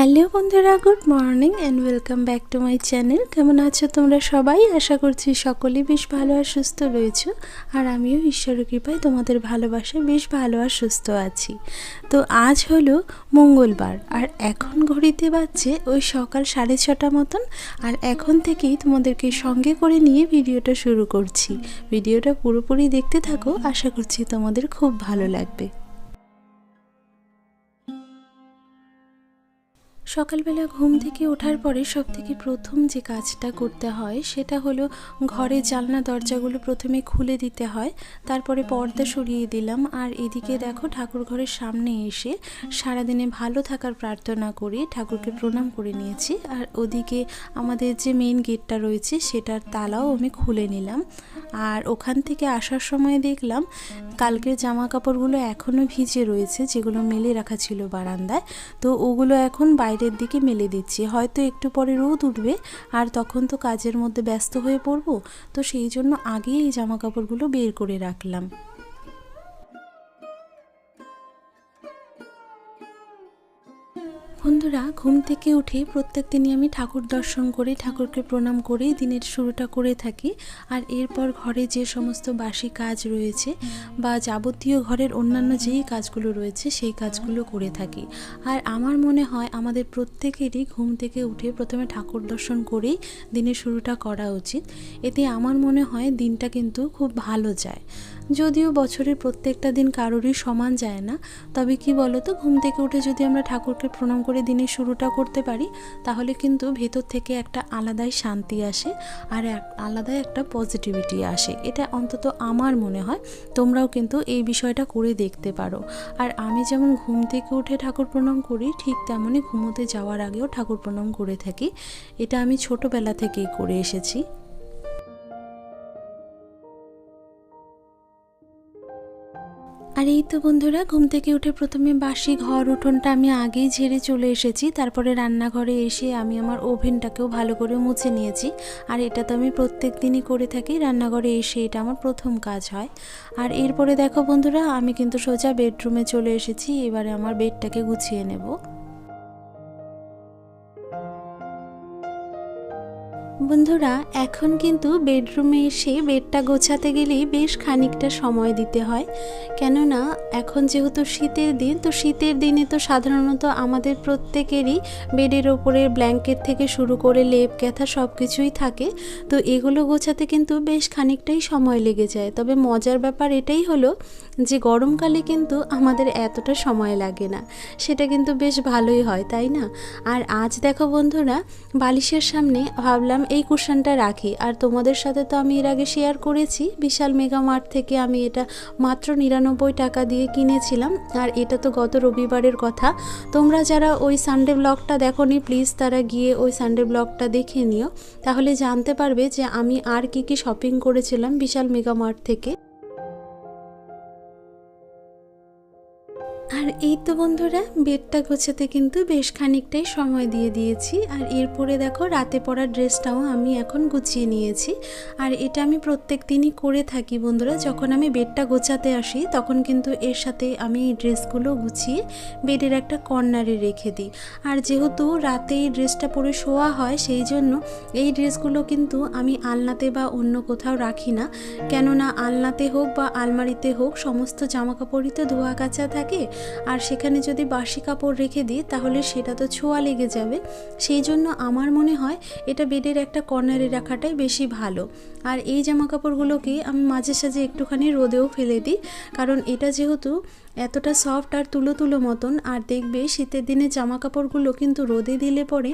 Hello বন্ধুরা, good morning and welcome back to my channel কেমন আছো তোমরা সবাই? আশা করছি সকলেই বেশ ভালো আর সুস্থ রয়েছো। আর আমিও ঈশ্বরের কৃপায় তোমাদের ভালোবাসায় বেশ ভালো আর সুস্থ আছি। তো আজ হলো মঙ্গলবার, আর এখন ঘড়িতে বাজছে ওই সকাল সাড়ে ছটা মতন। আর এখন থেকেই তোমাদেরকে সঙ্গে করে নিয়ে ভিডিওটা শুরু করছি। ভিডিওটা পুরোপুরি দেখতে থাকো, আশা করছি তোমাদের খুব ভালো লাগবে। সকালবেলা ঘুম থেকে ওঠার পরে সব থেকে প্রথম যে কাজটা করতে হয়, সেটা হলো ঘরের জানলা দরজাগুলো প্রথমে খুলে দিতে হয়, তারপরে পর্দা সরিয়ে দিলাম। আর এদিকে দেখো ঠাকুর ঘরের সামনে এসে সারাদিনে ভালো থাকার প্রার্থনা করে ঠাকুরকে প্রণাম করে নিয়েছি। আর ওদিকে আমাদের যে মেন গেটটা রয়েছে, সেটার তালাও আমি খুলে নিলাম। আর ওখান থেকে আসার সময় দেখলাম কালকের জামা কাপড়গুলো এখনও ভিজে রয়েছে, যেগুলো মেলে রাখা ছিল বারান্দায়। তো ওগুলো এখন বাইরের দিকে মেলে দিচ্ছি। হয়তো একটু পরে রোদ উঠবে আর তখন তো কাজের মধ্যে ব্যস্ত হয়ে পড়ব। তো সেই জন্য আগেই এই জামা কাপড়গুলো বের করে রাখলাম। বন্ধুরা, ঘুম থেকে উঠে প্রত্যেক দিনই আমি ঠাকুর দর্শন করে, ঠাকুরকে প্রণাম করে, দিনের শুরুটা করে থাকি। আর এরপর ঘরে যে সমস্ত বাসি কাজ রয়েছে বা যাবতীয় ঘরের অন্যান্য যেই কাজগুলো রয়েছে, সেই কাজগুলো করে থাকি। আর আমার মনে হয়, আমাদের প্রত্যেকেরই ঘুম থেকে উঠে প্রথমে ঠাকুর দর্শন করেই দিনের শুরুটা করা উচিত। এতে আমার মনে হয়, দিনটা কিন্তু খুব ভালো যায়। যদিও বছরের প্রত্যেকটা দিন কারোরই সমান যায় না, তবে কি বলো তো ঘুম থেকে উঠে যদি আমরা ঠাকুরকে প্রণাম করে দিনের শুরুটা করতে পারি, তাহলে কিন্তু ভেতর থেকে একটা আলাদাই শান্তি আসে আর এক, আলাদাই একটা পজিটিভিটি আসে। এটা অন্তত আমার মনে হয়, তোমরাও কিন্তু এই বিষয়টা করে দেখতে পারো। আর আমি যেমন ঘুম থেকে উঠে ঠাকুর প্রণাম করি, ঠিক তেমনই ঘুমোতে যাওয়ার আগেও ঠাকুর প্রণাম করে থাকি। এটা আমি ছোটোবেলা থেকেই করে এসেছি। আর এই তো বন্ধুরা, ঘুম থেকে উঠে প্রথমে বাসি ঘর উঠোনটা আমি আগেই ঝেড়ে চলে এসেছি। তারপরে রান্নাঘরে এসে আমি আমার ওভেনটাকেও ভালো করে মুছে নিয়েছি। আর এটা তো আমি প্রত্যেক দিনই করে থাকি, রান্নাঘরে এসে এটা আমার প্রথম কাজ হয়। আর এরপরে দেখো বন্ধুরা, আমি কিন্তু সোজা বেডরুমে চলে এসেছি, এবারে আমার বেডটাকে গুছিয়ে নেব। বন্ধুরা, এখন কিন্তু বেডরুমে এসে বেডটা গোছাতে গেলেই বেশ খানিকটা সময় দিতে হয়। কেননা, এখন যেহেতু শীতের দিন, তো শীতের দিনে তো সাধারণত আমাদের প্রত্যেকেরই বেডের ওপরে ব্ল্যাঙ্কেট থেকে শুরু করে লেপ, ক্যাথা সব কিছুই থাকে। তো এগুলো গোছাতে কিন্তু বেশ খানিকটাই সময় লেগে যায়। তবে মজার ব্যাপার এটাই হলো যে গরমকালে কিন্তু আমাদের এতটা সময় লাগে না, সেটা কিন্তু বেশ ভালোই হয়, তাই না? আর আজ দেখো বন্ধুরা, বালিশের সামনে ভাবলাম এই কুশনটা রাখি, আর তোমাদের সাথে তো আমি এর আগে শেয়ার করেছি, বিশাল মেগা মার্ট থেকে আমি এটা মাত্র নিরানব্বই টাকা দিয়ে কিনেছিলাম, আর এটা তো গত রবিবারের কথা। তোমরা যারা ওই সানডে ব্লগটা দেখো নি প্লিজ তারা গিয়ে ওই সানডে ব্লগটা দেখে নিও, তাহলে জানতে পারবে যে আমি আর কি কি শপিং করেছিলাম বিশাল মেগা মার্ট থেকে। আর এই তো বন্ধুরা, বেডটা গোছাতে কিন্তু বেশ খানিকটাই সময় দিয়ে দিয়েছি। আর এরপরে দেখো, রাতে পরা ড্রেসটাও আমি এখন গুছিয়ে নিয়েছি। আর এটা আমি প্রত্যেক দিনই করে থাকি বন্ধুরা, যখন আমি বেডটা গোছাতে আসি, তখন কিন্তু এর সাথে আমি এই ড্রেসগুলো গুছিয়ে বেডের একটা কর্নারে রেখে দিই। আর যেহেতু রাতে এই ড্রেসটা পরে শোয়া হয়, সেই জন্য এই ড্রেসগুলো কিন্তু আমি আলনাতে বা অন্য কোথাও রাখি না। কেননা আলনাতে হোক বা আলমারিতে হোক, সমস্ত জামাকাপড়ই তো ধোয়া কাচা থাকে। আর সেখানে যদি বাসি কাপড় রেখে দিই, তাহলে সেটা তো ছোঁয়া লেগে যাবে। সেই জন্য আমার মনে হয় এটা বেডের একটা কর্নারে রাখাটাই বেশি ভালো। আর এই জামা কাপড়গুলোকে আমি মাঝে সাঝে একটুখানি রোদেও ফেলে দিই, কারণ এটা যেহেতু এতটা সফট আর তুলো তুলো মতন, আর দেখবে শীতের দিনে জামা কাপড়গুলো কিন্তু রোদে দিলে পরে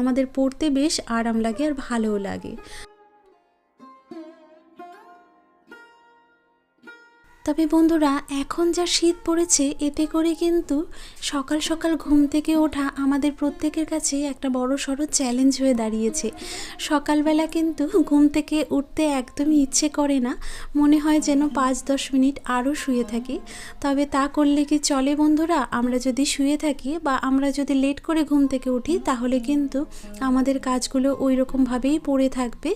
আমাদের পরতে বেশ আরাম লাগে আর ভালোও লাগে। তবে বন্ধুরা, এখন যা শীত পড়েছে, এতে করে কিন্তু সকাল সকাল ঘুম থেকে ওঠা আমাদের প্রত্যেকের কাছে একটা বড় সড়ো চ্যালেঞ্জ হয়ে দাঁড়িয়েছে। সকালবেলা কিন্তু ঘুম থেকে উঠতে একদমই ইচ্ছে করে না। মনে হয় যেন পাঁচ দশ মিনিট আরও শুয়ে থাকি। তবে তা করলে কি চলে বন্ধুরা? আমরা যদি শুয়ে থাকি বা আমরা যদি লেট করে ঘুম থেকে উঠি, তাহলে কিন্তু আমাদের কাজগুলো ওই রকমভাবেই পড়ে থাকবে।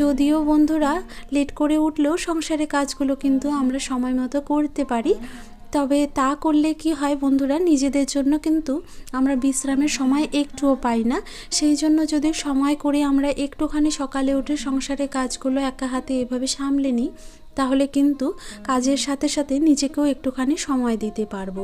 যদিও বন্ধুরা লেট করে উঠলেও সংসারে কাজগুলো কিন্তু আমরা সময় মতো করতে পারি। তবে তা করলে কি হয় বন্ধুরা, নিজেদের জন্য কিন্তু আমরা বিশ্রামের সময় একটুও পাই না। সেই জন্য যদি সময় করে আমরা একটুখানি সকালে উঠে সংসারের কাজগুলো একা হাতে এভাবে সামলে নিই, তাহলে কিন্তু কাজের সাথে সাথে নিজেকেও একটুখানি সময় দিতে পারব।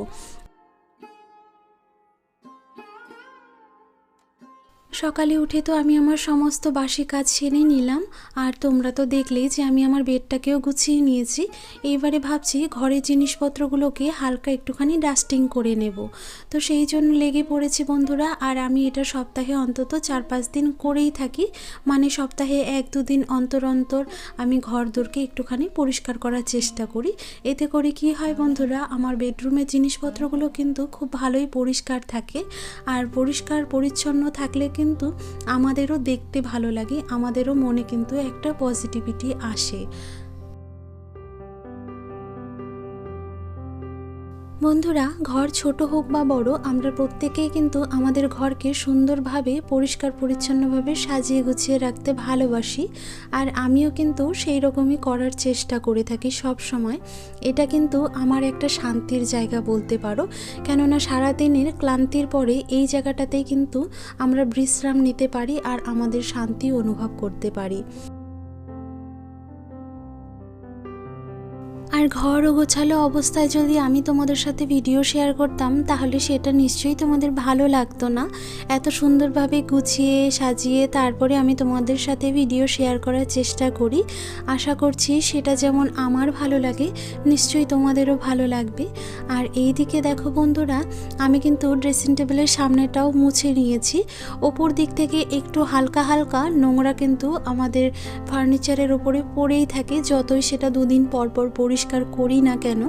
সকালে উঠে তো আমি আমার সমস্ত বাসি কাজ সেরে নিলাম, আর তোমরা তো দেখলেই যে আমি আমার বেডটাকেও গুছিয়ে নিয়েছি। এইবারে ভাবছি ঘরের জিনিসপত্রগুলোকে হালকা একটুখানি ডাস্টিং করে নেব। তো সেই জন্য লেগে পড়েছি বন্ধুরা, আর আমি এটা সপ্তাহে অন্তত চার পাঁচ দিন করেই থাকি। মানে সপ্তাহে এক দুদিন অন্তর অন্তর আমি ঘর দোরকে একটুখানি পরিষ্কার করার চেষ্টা করি। এতে করে কি হয় বন্ধুরা, আমার বেডরুমের জিনিসপত্রগুলো কিন্তু খুব ভালোই পরিষ্কার থাকে। আর পরিষ্কার পরিচ্ছন্ন থাকলে কিন্তু আমাদেরও দেখতে ভালো লাগে আমাদেরও মনে কিন্তু একটা পজিটিভিটি আসে। বন্ধুরা, ঘর ছোট হোক বা বড়, আমরা প্রত্যেকেই কিন্তু আমাদের ঘরকে সুন্দরভাবে, পরিষ্কার পরিচ্ছন্নভাবে সাজিয়ে গুছিয়ে রাখতে ভালোবাসি। আর আমিও কিন্তু সেই রকমই করার চেষ্টা করে থাকি সব সময় এটা কিন্তু আমার একটা শান্তির জায়গা বলতে পারো। কেননা সারাদিনের ক্লান্তির পরে এই জায়গাটাতেই কিন্তু আমরা বিশ্রাম নিতে পারি আর আমাদের শান্তি অনুভব করতে পারি। আর ঘর গোছালো অবস্থায় যদি আমি তোমাদের সাথে ভিডিও শেয়ার করতাম, তাহলে সেটা নিশ্চয়ই তোমাদের ভালো লাগতো না। এত সুন্দরভাবে গুছিয়ে, সাজিয়ে তারপরে আমি তোমাদের সাথে ভিডিও শেয়ার করার চেষ্টা করি। আশা করছি সেটা যেমন আমার ভালো লাগে, নিশ্চয়ই তোমাদেরও ভালো লাগবে। আর এই দিকে দেখো বন্ধুরা, আমি কিন্তু ড্রেসিং টেবিলের সামনেটাও মুছে নিয়েছি। ওপর দিক থেকে একটু হালকা হালকা নোংরা কিন্তু আমাদের ফার্নিচারের ওপরে পড়েই থাকে, যতই সেটা দুদিন পরপর পর পরিষ্কার করি না কেন?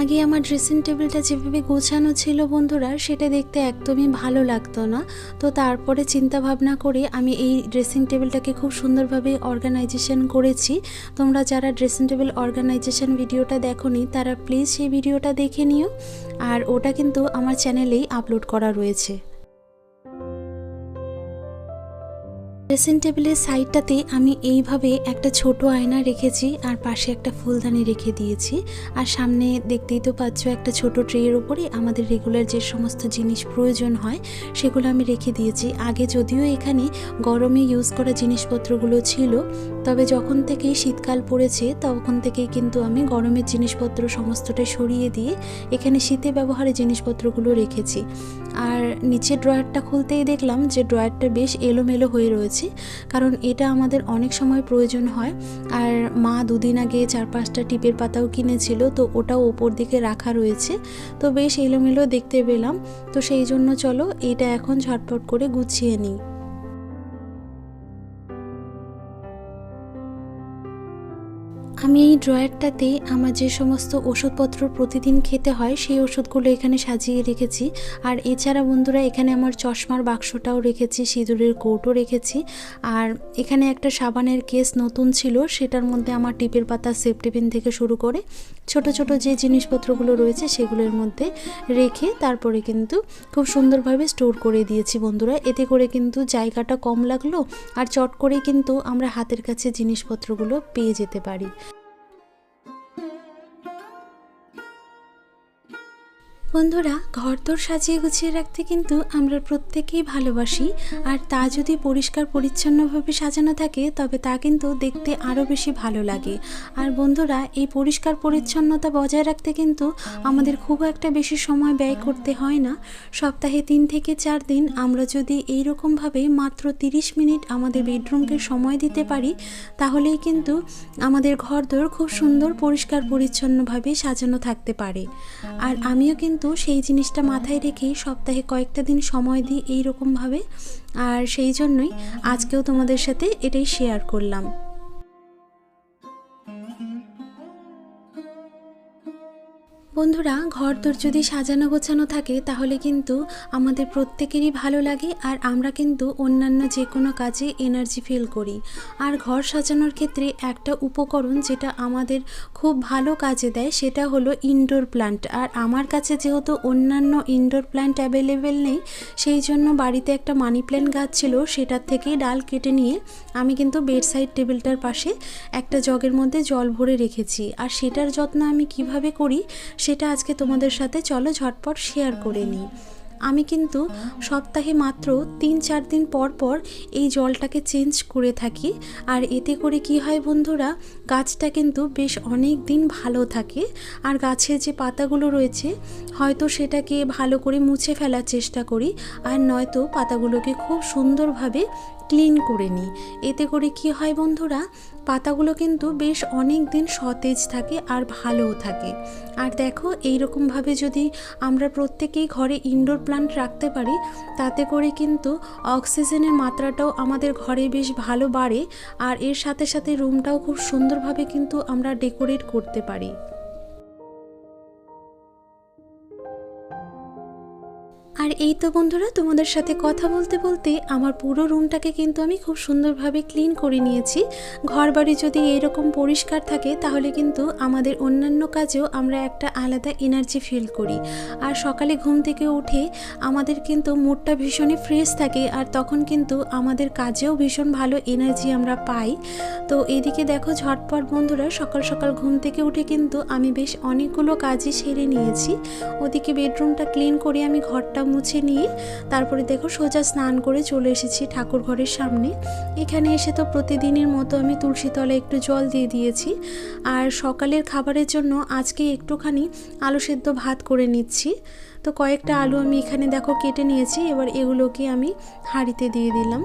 আগে আমার ড্রেসিং টেবিলটা যেভাবে গোছানো ছিল বন্ধুরা, সেটা দেখতে একদমই ভালো লাগতো না। তো তারপরে চিন্তা ভাবনা করে আমি এই ড্রেসিং টেবিলটাকে খুব সুন্দরভাবে অর্গানাইজেশন করেছি। তোমরা যারা ড্রেসিং টেবিল অর্গানাইজেশন ভিডিওটা দেখোনি, তারা প্লিজ সেই ভিডিওটা দেখে নিও। আর ওটা কিন্তু আমার চ্যানেলেই আপলোড করা রয়েছে। ড্রেসিং টেবিলের সাইডটাতে আমি এইভাবে একটা ছোট আয়না রেখেছি আর পাশে একটা ফুলদানি রেখে দিয়েছি। আর সামনে দেখতেই তো পাচ্ছ একটা ছোট ট্রের ওপরে আমাদের রেগুলার যে সমস্ত জিনিস প্রয়োজন হয়, সেগুলো আমি রেখে দিয়েছি। আগে যদিও এখানে গরমে ইউজ করা জিনিসপত্রগুলো ছিল তবে যখন থেকে শীতকাল পড়েছে, তখন থেকেই কিন্তু আমি গরমের জিনিসপত্র সমস্তটা সরিয়ে দিয়ে এখানে শীতে ব্যবহারের জিনিসপত্রগুলো রেখেছি। আর নিচের ড্রয়ারটা খুলতেই দেখলাম যে ড্রয়ারটা বেশ এলোমেলো হয়ে রয়েছে, কারণ এটা আমাদের অনেক সময় প্রয়োজন হয়। আর মা দুদিন আগে চার পাঁচটা টিপের পাতাও কিনেছিল, তো ওটাও ওপর দিকে রাখা রয়েছে। তো বেশ এলোমেলো দেখতে পেলাম। তো সেই জন্য চলো এটা এখন ঝটপট করে গুছিয়ে নিই। আমি এই ড্রয়ারটাতে আমার যে সমস্ত ওষুধপত্র প্রতিদিন খেতে হয়, সেই ওষুধগুলো এখানে সাজিয়ে রেখেছি। আর এছাড়া বন্ধুরা, এখানে আমার চশমার বাক্সটাও রেখেছি, সিঁদুরের কৌটো রেখেছি। আর এখানে একটা সাবানের কেস নতুন ছিল, সেটার মধ্যে আমার টিপের পাতা সেফটিপিন থেকে শুরু করে ছোট ছোট যে জিনিসপত্রগুলো রয়েছে, সেগুলোর মধ্যে রেখে তারপরে কিন্তু খুব সুন্দরভাবে স্টোর করে দিয়েছি বন্ধুরা। এতে করে কিন্তু জায়গাটা কম লাগল, আর চট করে কিন্তু আমরা হাতের কাছে জিনিসপত্রগুলো পেয়ে যেতে পারি। বন্ধুরা, ঘরদোর সাজিয়ে গুছিয়ে রাখতে কিন্তু আমরা প্রত্যেকেই ভালোবাসি। আর তা যদি পরিষ্কার পরিচ্ছন্নভাবে সাজানো থাকে, তবে তা কিন্তু দেখতে আরও বেশি ভালো লাগে। আর বন্ধুরা, এই পরিষ্কার পরিচ্ছন্নতা বজায় রাখতে কিন্তু আমাদের খুব একটা বেশি সময় ব্যয় করতে হয় না। সপ্তাহে তিন থেকে চার দিন আমরা যদি এই রকমভাবে মাত্র তিরিশ মিনিট আমাদের বেডরুমকে সময় দিতে পারি, তাহলেই কিন্তু আমাদের ঘরদোর খুব সুন্দর পরিষ্কার পরিচ্ছন্নভাবে সাজানো থাকতে পারে। আর আমিও কিন্তু কিন্তু সেই জিনিসটা মাথায় রেখেই সপ্তাহে কয়েকটা দিন সময় দিই এই রকমভাবে আর সেই জন্যই আজকেও তোমাদের সাথে এটাই শেয়ার করলাম। বন্ধুরা ঘর তোর যদি সাজানো গোছানো থাকে, তাহলে কিন্তু আমাদের প্রত্যেকেরই ভালো লাগে আর আমরা কিন্তু অন্যান্য যে কোনো কাজে এনার্জি ফিল করি। আর ঘর সাজানোর ক্ষেত্রে একটা উপকরণ যেটা আমাদের খুব ভালো কাজে দেয়, সেটা হলো ইনডোর প্ল্যান্ট আর আমার কাছে যেহেতু অন্যান্য ইনডোর প্ল্যান্ট অ্যাভেলেবেল নেই, সেই জন্য বাড়িতে একটা মানি প্ল্যান্ট গাছ ছিল, সেটার থেকেই ডাল কেটে নিয়ে আমি কিন্তু বেড সাইড টেবিলটার পাশে একটা জগের মধ্যে জল ভরে রেখেছি। আর সেটার যত্ন আমি কীভাবে করি সেটা আজকে তোমাদের সাথে চলো ঝটপট শেয়ার করে নিই। আমি কিন্তু সপ্তাহে মাত্র তিন চার দিন পর পর এই জলটাকে চেঞ্জ করে থাকি। আর এতে করে কি হয় বন্ধুরা, গাছটা কিন্তু বেশ অনেক দিন ভালো থাকে। আর গাছের যে পাতাগুলো রয়েছে, হয়তো সেটাকে ভালো করে মুছে ফেলার চেষ্টা করি। আর নয়তো পাতাগুলোকে খুব সুন্দরভাবে ক্লিন করে নিই এতে করে কি হয় বন্ধুরা? পাতাগুলো কিন্তু বেশ অনেক দিন সতেজ থাকে আর ভালোও থাকে। আর দেখো, এইরকমভাবে যদি আমরা প্রত্যেকেই ঘরে ইনডোর প্লান্ট রাখতে পারি, তাতে করে কিন্তু অক্সিজেনের মাত্রাটাও আমাদের ঘরে বেশ ভালো বাড়ে। আর এর সাথে সাথে রুমটাও খুব সুন্দরভাবে কিন্তু আমরা ডেকোরেট করতে পারি। এই তো বন্ধুরা, তোমাদের সাথে কথা বলতে বলতে আমার পুরো রুমটাকে কিন্তু আমি খুব সুন্দরভাবে ক্লিন করে নিয়েছি। ঘর বাড়ি যদি এরকম পরিষ্কার থাকে, তাহলে কিন্তু আমাদের অন্যান্য কাজেও আমরা একটা আলাদা এনার্জি ফিল করি। আর সকালে ঘুম থেকে উঠে আমাদের কিন্তু মুডটা ভীষণই ফ্রেশ থাকে, আর তখন কিন্তু আমাদের কাজেও ভীষণ ভালো এনার্জি আমরা পাই। তো এদিকে দেখো ঝটপট বন্ধুরা, সকাল সকাল ঘুম থেকে উঠে কিন্তু আমি বেশ অনেকগুলো কাজই সেরে নিয়েছি। ওদিকে বেডরুমটা ক্লিন করে আমি ঘরটা মুছে নিয়ে তারপরে দেখো সোজা স্নান করে চলে এসেছি ঠাকুর ঘরের সামনে। এখানে এসে তো প্রতিদিনের মতো আমি তুলসী তলায় একটু জল দিয়ে দিয়েছি। আর সকালের খাবারের জন্য আজকে একটুখানি আলু সেদ্ধ ভাত করে নিচ্ছি। তো কয়েকটা আলু আমি এখানে দেখো কেটে নিয়েছি, এবার এগুলোকে আমি হাঁড়িতে দিয়ে দিলাম।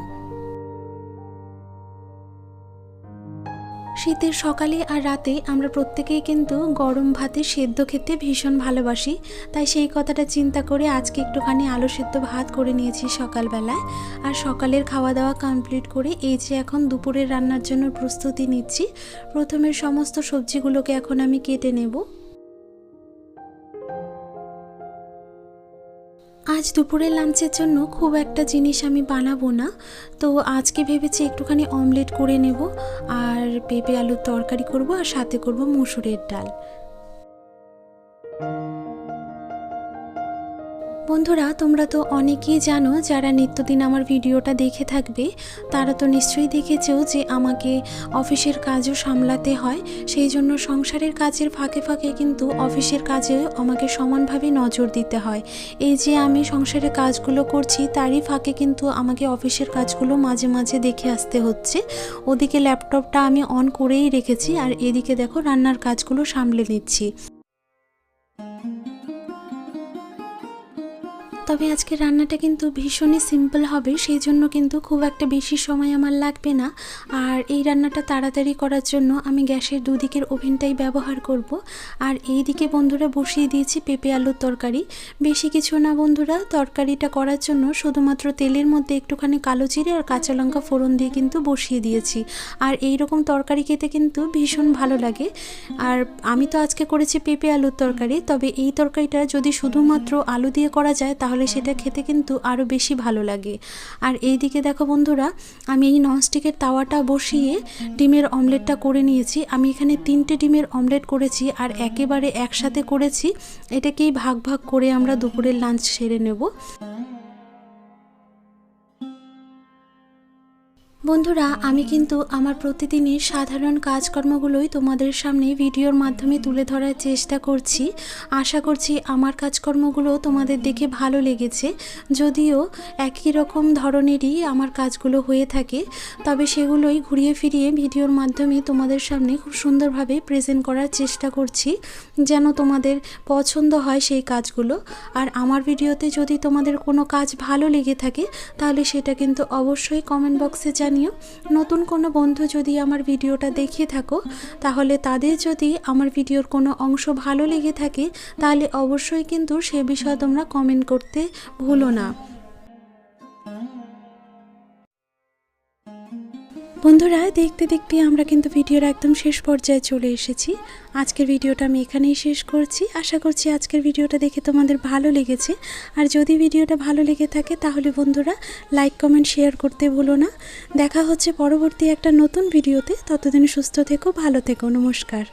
শীতের সকালে আর রাতে আমরা প্রত্যেকেই কিন্তু গরম ভাতে সেদ্ধ খেতে ভীষণ ভালোবাসি। তাই সেই কথাটা চিন্তা করে আজকে একটুখানি আলু সেদ্ধ ভাত করে নিয়েছি সকালবেলায়। আর সকালের খাওয়া দাওয়া কমপ্লিট করে এই যে এখন দুপুরের রান্নার জন্য প্রস্তুতি নিচ্ছি। প্রথমে সমস্ত সবজিগুলোকে এখন আমি কেটে নেব। আজ দুপুরের লাঞ্চের জন্য খুব একটা জিনিস আমি বানাবো না। তো আজকে ভেবেছি একটুখানি অমলেট করে নেব, আর পেঁপে আলুর তরকারি করব আর সাথে করব মুসুরের ডাল। বন্ধুরা, তোমরা তো অনেকেই জানো যারা নিত্যদিন আমার ভিডিওটা দেখে থাকবে, তারা তো নিশ্চয়ই দেখেছ যে আমাকে অফিসের কাজও সামলাতে হয়। সেই জন্য সংসারের কাজের ফাঁকে ফাঁকে কিন্তু অফিসের কাজেও আমাকে সমানভাবে নজর দিতে হয়। এই যে আমি সংসারের কাজগুলো করছি, তারই ফাঁকে কিন্তু আমাকে অফিসের কাজগুলো মাঝে মাঝে দেখে আসতে হচ্ছে। ওদিকে ল্যাপটপটা আমি অন করেই রেখেছি আর এদিকে দেখো রান্নার কাজগুলো সামলে নিচ্ছি। তবে আজকে রান্নাটা কিন্তু ভীষণই সিম্পল হবে, সেই জন্য কিন্তু খুব একটা বেশি সময় আমার লাগবে না। আর এই রান্নাটা তাড়াতাড়ি করার জন্য আমি গ্যাসের দুদিকের ওভেনটাই ব্যবহার করব। আর এই দিকে বন্ধুরা বসিয়ে দিয়েছি পেঁপে আলুর তরকারি। বেশি কিছু না বন্ধুরা, তরকারিটা করার জন্য শুধুমাত্র তেলের মধ্যে একটুখানি কালো জিরে আর কাঁচা লঙ্কা ফোড়ন দিয়ে কিন্তু বসিয়ে দিয়েছি। আর এই রকম তরকারি খেতে কিন্তু ভীষণ ভালো লাগে। আর আমি তো আজকে করেছি পেঁপে আলুর তরকারি, তবে এই তরকারিটা যদি শুধুমাত্র আলু দিয়ে করা যায় তাহলে তাহলে সেটা খেতে কিন্তু আরও বেশি ভালো লাগে। আর এই দিকে দেখো বন্ধুরা, আমি এই ননস্টিকের তাওয়াটা বসিয়ে ডিমের অমলেটটা করে নিয়েছি। আমি এখানে তিনটে ডিমের অমলেট করেছি আর একেবারে একসাথে করেছি। এটাকেই ভাগ ভাগ করে আমরা দুপুরের লাঞ্চ সেরে নেব। বন্ধুরা, আমি কিন্তু আমার প্রতিদিনের সাধারণ কাজকর্মগুলোই তোমাদের সামনে ভিডিওর মাধ্যমে তুলে ধরার চেষ্টা করছি। আশা করছি আমার কাজকর্মগুলো তোমাদের দেখে ভালো লেগেছে। যদিও একই রকম ধরনেরই আমার কাজগুলো হয়ে থাকে, তবে সেগুলোই ঘুরিয়ে ফিরিয়ে ভিডিওর মাধ্যমে তোমাদের সামনে খুব সুন্দরভাবে প্রেজেন্ট করার চেষ্টা করছি, যেন তোমাদের পছন্দ হয় সেই কাজগুলো। আর আমার ভিডিওতে যদি তোমাদের কোনো কাজ ভালো লেগে থাকে, তাহলে সেটা কিন্তু অবশ্যই কমেন্ট বক্সে জানিয়ে জানিও নতুন কোনো বন্ধু যদি আমার ভিডিওটা দেখে থাকো, তাহলে তাদের যদি আমার ভিডিওর কোনো অংশ ভালো লেগে থাকে, তাহলে অবশ্যই কিন্তু সে বিষয়ে তোমরা কমেন্ট করতে ভুলো না। বন্ধুরা, দেখতে দেখতে আমরা কিন্তু ভিডিওর একদম শেষ পর্যায়ে চলে এসেছি। আজকের ভিডিওটা আমি এখানেই শেষ করছি। আশা করছি আজকের ভিডিওটা দেখে তোমাদের ভালো লেগেছে। আর যদি ভিডিওটা ভালো লেগে থাকে, তাহলে বন্ধুরা, লাইক, কমেন্ট, শেয়ার করতে ভুলো না। দেখা হচ্ছে পরবর্তী একটা নতুন ভিডিওতে। ততদিন সুস্থ থেকো, ভালো থেকো। নমস্কার।